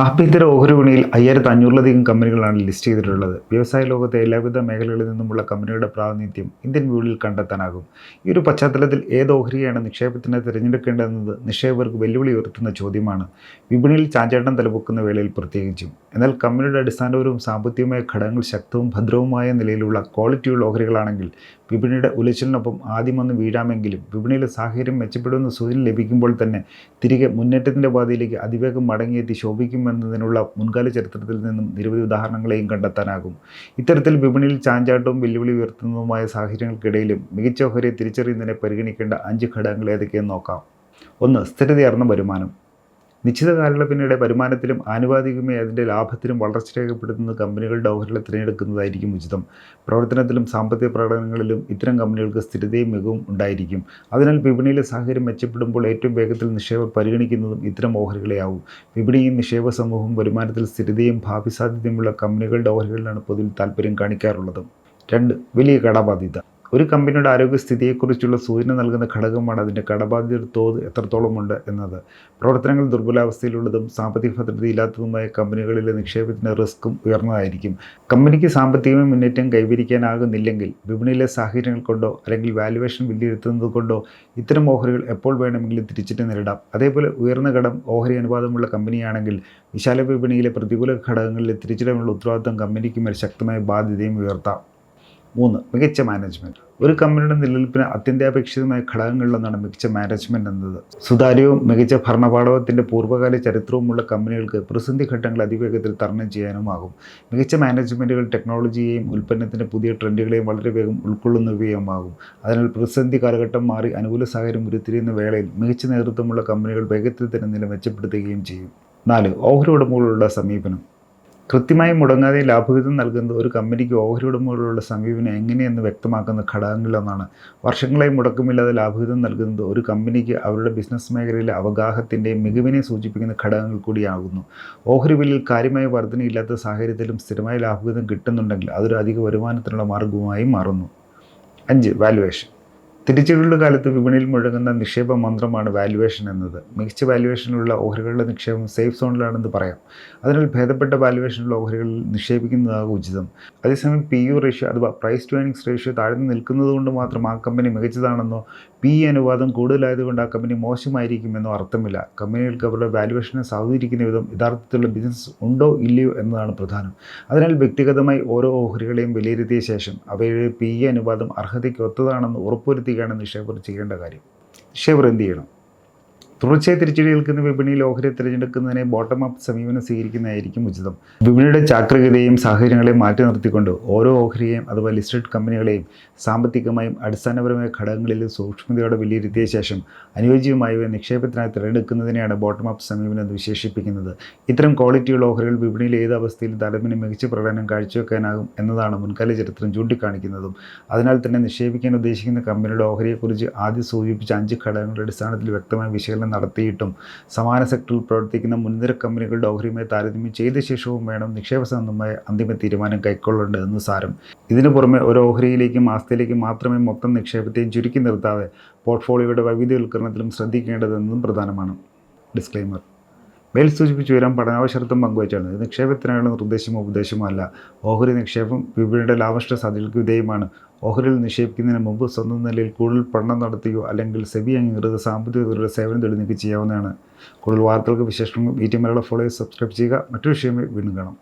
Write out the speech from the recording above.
ആഭ്യന്തര ഓഹരി വിപണിയിൽ അയ്യായിരത്തി അഞ്ഞൂറിലധികം കമ്പനികളാണ് ലിസ്റ്റ് ചെയ്തിട്ടുള്ളത്. വ്യവസായ ലോകത്തെ എല്ലാവിധ മേഖലകളിൽ നിന്നുമുള്ള കമ്പനികളുടെ പ്രാതിനിധ്യം ഇന്ത്യൻ വിപണിയിൽ കണ്ടെത്താനാകും. ഈ ഒരു പശ്ചാത്തലത്തിൽ ഏത് ഓഹരിയാണ് നിക്ഷേപത്തിന് തിരഞ്ഞെടുക്കേണ്ടതെന്നത് നിക്ഷേപകർക്ക് വെല്ലുവിളി ഉയർത്തുന്ന ചോദ്യമാണ്. വിപണിയിൽ ചാഞ്ചാട്ടം തലപൊക്കുന്ന വേളയിൽ പ്രത്യേകിച്ചും. എന്നാൽ കമ്പനിയുടെ അടിസ്ഥാനപരവും സാമ്പത്തികമായ ഘടകങ്ങൾ ശക്തവും ഭദ്രവുമായ നിലയിലുള്ള ക്വാളിറ്റിയുള്ള ഓഹരികളാണെങ്കിൽ വിപണിയുടെ ഉലച്ചിലിനൊപ്പം ആദ്യമൊന്ന് വീഴാമെങ്കിലും വിപണിയിലെ സാഹചര്യം മെച്ചപ്പെടുമെന്ന സൂചന ലഭിക്കുമ്പോൾ തന്നെ തിരികെ മുന്നേറ്റത്തിന്റെ പാതയിലേക്ക് അതിവേഗം മടങ്ങിയെത്തി ശോഭിക്കുമെന്നതിനുള്ള മുൻകാല ചരിത്രത്തിൽ നിന്നും നിരവധി ഉദാഹരണങ്ങളെയും കണ്ടെത്താനാകും. ഇത്തരത്തിൽ വിപണിയിൽ ചാഞ്ചാട്ടവും വെല്ലുവിളി ഉയർത്തുന്നതുമായ സാഹചര്യങ്ങൾക്കിടയിലും മികച്ച ഓഹരിയെ തിരിച്ചറിയുന്നതിനെ പരിഗണിക്കേണ്ട അഞ്ച് ഘടകങ്ങൾ ഏതൊക്കെയെന്ന് നോക്കാം. ഒന്ന് സ്ഥിരതയാർന്ന വരുമാനം. നിശ്ചിത കാലയളവിനിടെ വരുമാനത്തിലും ആനുപാതികമായി അതിന്റെ ലാഭത്തിലും വളർച്ച രേഖപ്പെടുത്തുന്ന കമ്പനികളുടെ ഓഹരികളെ തിരഞ്ഞെടുക്കുന്നതായിരിക്കും ഉചിതം. പ്രവർത്തനത്തിലും സാമ്പത്തിക പ്രകടനങ്ങളിലും ഇത്തരം കമ്പനികൾക്ക് സ്ഥിരതയും മികവും ഉണ്ടായിരിക്കും. അതിനാൽ വിപണിയിലെ സാഹചര്യം മെച്ചപ്പെടുമ്പോൾ ഏറ്റവും വേഗത്തിൽ നിക്ഷേപർ പരിഗണിക്കുന്നതും ഇത്തരം ഓഹരികളെയാവും. വിപണിയും നിക്ഷേപ സമൂഹവും വരുമാനത്തിൽ സ്ഥിരതയും ഭാവി സാധ്യതയുമുള്ള കമ്പനികളുടെ ഓഹരികളിലാണ് പൊതുവിൽ താല്പര്യം കാണിക്കാറുള്ളത്. രണ്ട് വലിയ കടബാധ്യത. ഒരു കമ്പനിയുടെ ആരോഗ്യസ്ഥിതിയെക്കുറിച്ചുള്ള സൂചന നൽകുന്ന ഘടകമാണ് അതിന്റെ കടബാധ്യതയുടെ തോത് എത്രത്തോളമുണ്ട് എന്നത്. പ്രവർത്തനങ്ങൾ ദുർബലാവസ്ഥയിലുള്ളതും സാമ്പത്തിക ഭദ്രതയില്ലാത്തതുമായ കമ്പനികളിലെ നിക്ഷേപത്തിന്റെ റിസ്ക്കും ഉയർന്നതായിരിക്കും. കമ്പനിക്ക് സാമ്പത്തികമായ മുന്നേറ്റം കൈവരിക്കാനാകുന്നില്ലെങ്കിൽ വിപണിയിലെ സാഹചര്യങ്ങൾ കൊണ്ടോ അല്ലെങ്കിൽ വാല്യുവേഷൻ വിലയിരുത്തുന്നത് കൊണ്ടോ ഇത്തരം ഓഹരികൾ എപ്പോൾ വേണമെങ്കിലും തിരിച്ചിട്ട് നേരിടാം. അതേപോലെ ഉയർന്ന കടം ഓഹരി അനുപാതമുള്ള കമ്പനിയാണെങ്കിൽ വിശാല വിപണിയിലെ പ്രതികൂല ഘടകങ്ങളിലെ തിരിച്ചിടമുള്ള ഉത്തരവാദിത്തം കമ്പനിക്ക് മേൽ ശക്തമായ ബാധ്യതയും ഉയർത്താം. മൂന്ന് മികച്ച മാനേജ്മെന്റ് ഒരു കമ്പനിയുടെ നിലനിൽപ്പിന് അത്യന്താപേക്ഷിതമായ ഘടകങ്ങളിലൊന്നാണ് മികച്ച മാനേജ്മെന്റ് എന്നത്. സുതാര്യവും മികച്ച ഭരണപാഠവത്തിന്റെ പൂർവകാല ചരിത്രവുമുള്ള കമ്പനികൾക്ക് പ്രതിസന്ധി ഘട്ടങ്ങൾ അതിവേഗത്തിൽ തരണം ചെയ്യാനുമാകും. മികച്ച മാനേജ്മെന്റുകൾ ടെക്നോളജിയെയും ഉൽപ്പന്നത്തിന്റെ പുതിയ ട്രെൻഡുകളെയും വളരെ വേഗം ഉൾക്കൊള്ളുന്നവയുമാകും. അതിനാൽ പ്രതിസന്ധി കാലഘട്ടം മാറി അനുകൂല സാഹചര്യം ഉരുത്തിരിയുന്ന വേളയിൽ മികച്ച നേതൃത്വമുള്ള കമ്പനികൾ വേഗത്തിൽ തന്നെ നില മെച്ചപ്പെടുത്തുകയും ചെയ്യും. നാല് ഓഹരി ഉടമകളുള്ള സമീപനം. കൃത്യമായി മുടങ്ങാതെ ലാഭവിധം നൽകുന്നത് ഒരു കമ്പനിക്ക് ഓഹരി ഉടമകളുള്ള സമീപനം എങ്ങനെയെന്ന് വ്യക്തമാക്കുന്ന ഘടകങ്ങളിലൊന്നാണ്. വർഷങ്ങളായി മുടക്കമില്ലാതെ ലാഭവിധം നൽകുന്നത് ഒരു കമ്പനിക്ക് അവരുടെ ബിസിനസ് മേഖലയിലെ അവഗാഹത്തിന്റെയും മികവിനെ സൂചിപ്പിക്കുന്ന ഘടകങ്ങൾ കൂടിയാകുന്നു. ഓഹരി വിലയിൽ കാര്യമായ വർധനയില്ലാത്ത സാഹചര്യത്തിലും സ്ഥിരമായ ലാഭവിധം കിട്ടുന്നുണ്ടെങ്കിൽ അതൊരു അധിക വരുമാനത്തിനുള്ള മാർഗവുമായി മാറുന്നു. അഞ്ച് വാലുവേഷൻ തിരിച്ചുള്ള കാലത്ത് വിപണിയിൽ മുഴങ്ങുന്ന നിക്ഷേപ മന്ത്രമാണ് വാല്യുവേഷൻ എന്നത്. മികച്ച വാല്യുവേഷനുള്ള ഓഹരികളുടെ നിക്ഷേപം സേഫ് സോണിലാണെന്ന് പറയാം. അതിനാൽ ഭേദപ്പെട്ട വാല്യുവേഷനുള്ള ഓഹരികളിൽ നിക്ഷേപിക്കുന്നതാകും ഉചിതം. അതേസമയം പി യു റേഷ്യോ അഥവാ പ്രൈസ് ടു ഏണിങ്സ് റേഷ്യോ താഴ്ന്നു നിൽക്കുന്നതുകൊണ്ട് മാത്രം ആ കമ്പനി മികച്ചതാണെന്നോ പി ഇ അനുപാതം കൂടുതലായതുകൊണ്ട് ആ കമ്പനി മോശമായിരിക്കുമെന്നോ അർത്ഥമില്ല. കമ്പനികൾക്ക് അവരുടെ വാല്യുവേഷനെ സ്വാധീനിക്കുന്ന വിധം യഥാർത്ഥത്തിലുള്ള ബിസിനസ് ഉണ്ടോ ഇല്ലയോ എന്നതാണ് പ്രധാനം. അതിനാൽ വ്യക്തിഗതമായി ഓരോ ഓഹരികളെയും വിലയിരുത്തിയ ശേഷം അവയുടെ പി ഇ അനുപാതം അർഹതയ്ക്ക് ഒത്തതാണെന്ന് ഉറപ്പുവരുത്തുകയാണ് നിക്ഷേപകർ ചെയ്യേണ്ട കാര്യം. നിക്ഷേപർ എന്ത് ചെയ്യണം? തുടർച്ചയായി തിരിച്ചടി ഏൽക്കുന്ന വിപണിയിൽ ഓഹരി തിരഞ്ഞെടുക്കുന്നതിനെ ബോട്ടം അപ്പ് സമീപനം സ്വീകരിക്കുന്നതായിരിക്കും ഉചിതം. വിപണിയുടെ ചാക്രികതയും സാഹചര്യങ്ങളെയും മാറ്റി നിർത്തിക്കൊണ്ട് ഓരോ ഓഹരിയെയും അഥവാ ലിസ്റ്റഡ് കമ്പനികളെയും സാമ്പത്തികമായും അടിസ്ഥാനപരമായ ഘടകങ്ങളിൽ സൂക്ഷ്മതയോടെ വിലയിരുത്തിയ ശേഷം അനുയോജ്യമായവ നിക്ഷേപത്തിനായി തിരഞ്ഞെടുക്കുന്നതിനെയാണ് ബോട്ടം അപ്പ് സമീപനം എന്ന് വിശേഷിപ്പിക്കുന്നത്. ഇത്തരം ക്വാളിറ്റിയുള്ള ഓഹരികൾ വിപണിയിൽ ഏത് അവസ്ഥയിലും താരതമ്യം മികച്ച പ്രകടനം കാഴ്ചവെക്കാനാകും എന്നതാണ് മുൻകാല ചരിത്രം ചൂണ്ടിക്കാണിക്കുന്നതും. അതിനാൽ തന്നെ നിക്ഷേപിക്കാൻ ഉദ്ദേശിക്കുന്ന കമ്പനിയുടെ ഓഹരിയെക്കുറിച്ച് ആദ്യം സൂചിപ്പിച്ച അഞ്ച് ഘടകങ്ങളുടെ അടിസ്ഥാനത്തിൽ വ്യക്തമായ വിശകലനം നടത്തിയിട്ടും സമാന സെക്ടറിൽ പ്രവർത്തിക്കുന്ന മുൻനിര കമ്പനികളുടെ ഓഹരിയുമായി താരതമ്യം ചെയ്ത ശേഷവും വേണം നിക്ഷേപ സംബന്ധമായ അന്തിമ തീരുമാനം കൈക്കൊള്ളേണ്ടതെന്ന് സാരം. ഇതിനു പുറമെ ഒരു ഓഹരിയിലേക്കും ആസ്ഥയിലേക്കും മാത്രമേ മൊത്തം നിക്ഷേപത്തെയും ചുരുക്കി നിർത്താതെ പോർട്ട്ഫോളിയോയുടെ വൈവിധ്യവൽക്കരണത്തിലും ശ്രദ്ധിക്കേണ്ടതെന്നും പ്രധാനമാണ്. ഡിസ്ക്ലൈമർ മേൽ സൂചിപ്പിച്ചു വരാൻ പഠനാവശ്യത്വം പങ്കുവച്ചാണ്. നിക്ഷേപത്തിനായുള്ള നിർദ്ദേശമോ ഉപദേശമോ അല്ല. ഓഹരി നിക്ഷേപം വിപണിയുടെ ലാഭഷ്ട സാധ്യതകൾക്ക് വിധേയമാണ്. ഓഹരിയിൽ നിക്ഷേപിക്കുന്നതിന് മുമ്പ് സ്വന്തം നിലയിൽ കൂടുതൽ പഠനം നടത്തുകയോ അല്ലെങ്കിൽ സെബി അംഗീകൃത സാമ്പത്തിക വിദഗ്ധരുടെ സേവനം നിങ്ങൾക്ക് ചെയ്യാവുന്നതാണ്. കൂടുതൽ വാർത്തകൾക്ക് വിശേഷങ്ങളും ഈ ടി മലയാളം ഫോളോ സബ്സ്ക്രൈബ് ചെയ്യുക. മറ്റൊരു വിഷയമേ വീണ്ടും കാണാം.